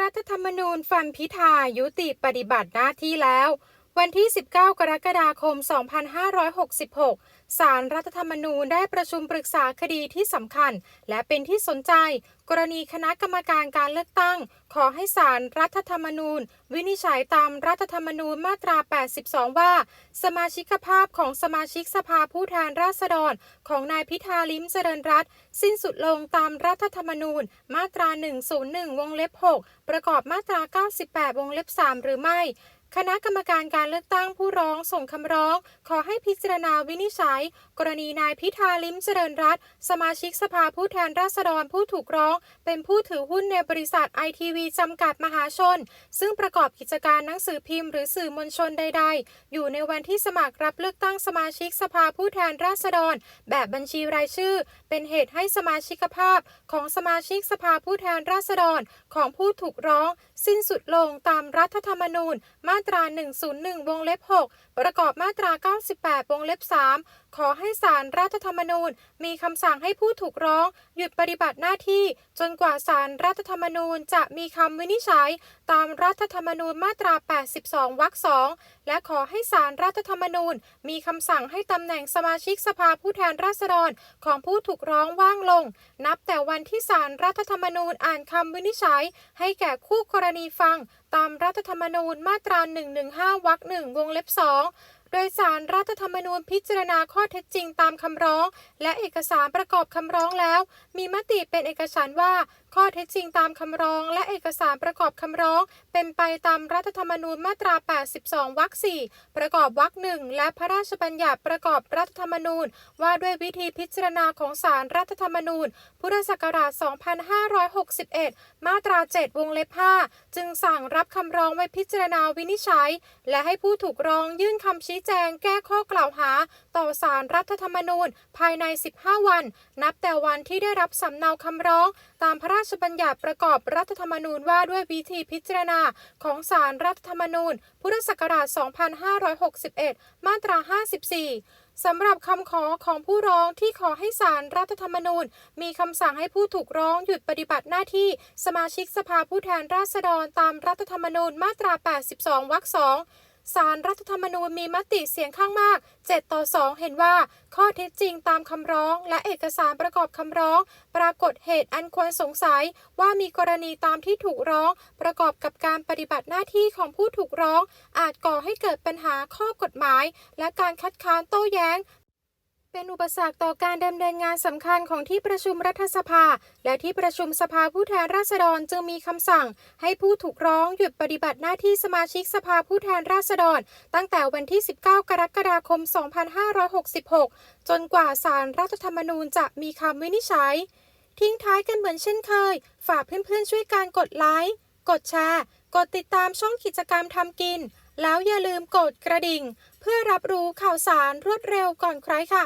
รัฐธรรมนูญฟันพิธายุติปฏิบัติหน้าที่แล้ว วันที่ 19 กรกฎาคม 2566 สารรัฐธรรมนูญได้ประชุมปรึกษาคดีที่สำคัญ และเป็นที่สนใจ กรณีคณะกรรมการการเลือกตั้ง ขอให้ศาลรรัฐธรรมนูญ วินิจฉัยตามรัฐธรรมนูญมาตรา 82 ว่า สมาชิกภาพของสมาชิกสภาผู้แทนราษฎร ของนายพิธาลิ้มเจริญรัตน์สิ้นสุดลงตามรัฐธรรมนูญ มาตรา 101 วงเล็บ 6 ประกอบมาตรา 98 วงเล็บ 3 หรือไม่คณะกรรมการการเลือกตั้งผู้ร้องส่งคำร้อง ขอให้พิจารณาวินิจฉัย กรณีนายพิธาลิ้มเจริญรัตน์สมาชิกสภาผู้แทนราษฎรผู้ถูกร้องเป็นผู้ถือหุ้นในบริษัทไอทีวีจำกัดมหาชน ซึ่งประกอบกิจการหนังสือพิมพ์หรือสื่อมวลชนใด ๆ อยู่ในวันที่สมัครรับเลือกตั้งสมาชิกสภาผู้แทนราษฎร แบบบัญชีรายชื่อ เป็นเหตุให้สมาชิกภาพของสมาชิกสภาผู้แทนราษฎร ของผู้ถูกร้อง สิ้นสุดลงตามรัฐธรรมนูญ มาตรา 101 วงเล็บ 6 ประกอบมาตรา 98 วงเล็บ 3ขอให้ศาลรรัฐธรรมนูญ มีคำสั่งให้ผู้ถูกร้อง หยุดปฏิบัติหน้าที่ จนกว่าศาลรรัฐธรรมนูญจะมีคำวินิจฉัย ตามรัฐธรรมนูญมาตรา 82 วรรค2และขอให้ศาลรรัฐธรรมนูญ มีคำสั่งให้ตำแหน่งสมาชิกสภาผู้แทนราษฎรของผู้ถูกร้องว่างลง นับแต่วันที่ศาลรรัฐธรรมนูญอ่านคำวินิจฉัย ให้แก่คู่กรณีฟัง ตามรัฐธรรมนูญมาตรา 115 วรรค1วงเล็บ2 โดยสารรัฐธรรมนูญพิจารณาข้อเท็จจริงตามคำร้อง และเอกสารประกอบคำร้องแล้ว มีมติเป็นเอกฉันว่า ข้อเท็จจริงตามคำร้อง และเอกสารประกอบคำร้อง เป็นไปตามรัฐธรรมนูญมาตรา 82 วรรค 4 ประกอบวรรคหนึ่งและพระราชบัญญัติประกอบรัฐธรรมนูญ ว่าด้วยวิธีพิจารณาของศาลรรัฐธรรมนูญ พุทธศักราช 2561 มาตรา 7 วงเล็บ 5 จึงสั่งรับคำร้องไว้พิจารณาวินิจฉัย และให้ผู้ถูกร้องยื่นคำชี้แจงแก้ข้อกล่าวหา ต่อศารรัฐธรรมนูญ ภายใน 15 วัน นับแต่วันที่ได้รับสำเนาคำร้อง ตามพระราชบัญญัติประกอบรัฐธรรมนูญว่าด้วยวิธีพิจารณาของศารรัฐธรรมนูญ พุทธศักราช 2561 มาตรา 54สำหรับคำขอของผู้ร้องที่ขอให้ศาลรรัฐธรรมนูญ มีคำสั่งให้ผู้ถูกร้องหยุดปฏิบัติหน้าที่ สมาชิกสภาผู้แทนราษฎรตามรัฐธรรมนูญมาตรา 82 วรรค 2 สารรัฐธรรมนูญมีมติเสียงข้างมาก 7 ต่อ 2 เห็นว่า ข้อเท็จจริงตามคำร้อง และเอกสารประกอบคำร้อง ปรากฏเหตุอันควรสงสัยว่ามีกรณีตามที่ถูกร้อง ประกอบกับการปฏิบัติหน้าที่ของผู้ถูกร้อง อาจก่อให้เกิดปัญหาข้อกฎหมาย และการคัดค้านโต้แย้ง เป็นอุปสรรคต่อการดำเนินงานสำคัญของที่ประชุมรัฐสภา และที่ประชุมสภาผู้แทนราษฎรจึงมีคำสั่ง ให้ผู้ถูกร้องหยุดปฏิบัติหน้าที่สมาชิกสภาผู้แทนราษฎร ตั้งแต่วันที่ 19 กรกฎาคม 2566 จนกว่าศาลรรัฐธรรมนูญจะมีคำวินิจฉัย ทิ้งท้ายกันเหมือนเช่นเคย ฝากเพื่อนๆช่วยการกดไลค์กดแชร์ กดติดตามช่องกิจกรรมทำกิน แล้วอย่าลืมกดกระดิ่ง เพื่อรับรู้ข่าวสารรวดเร็วก่อนใครค่ะ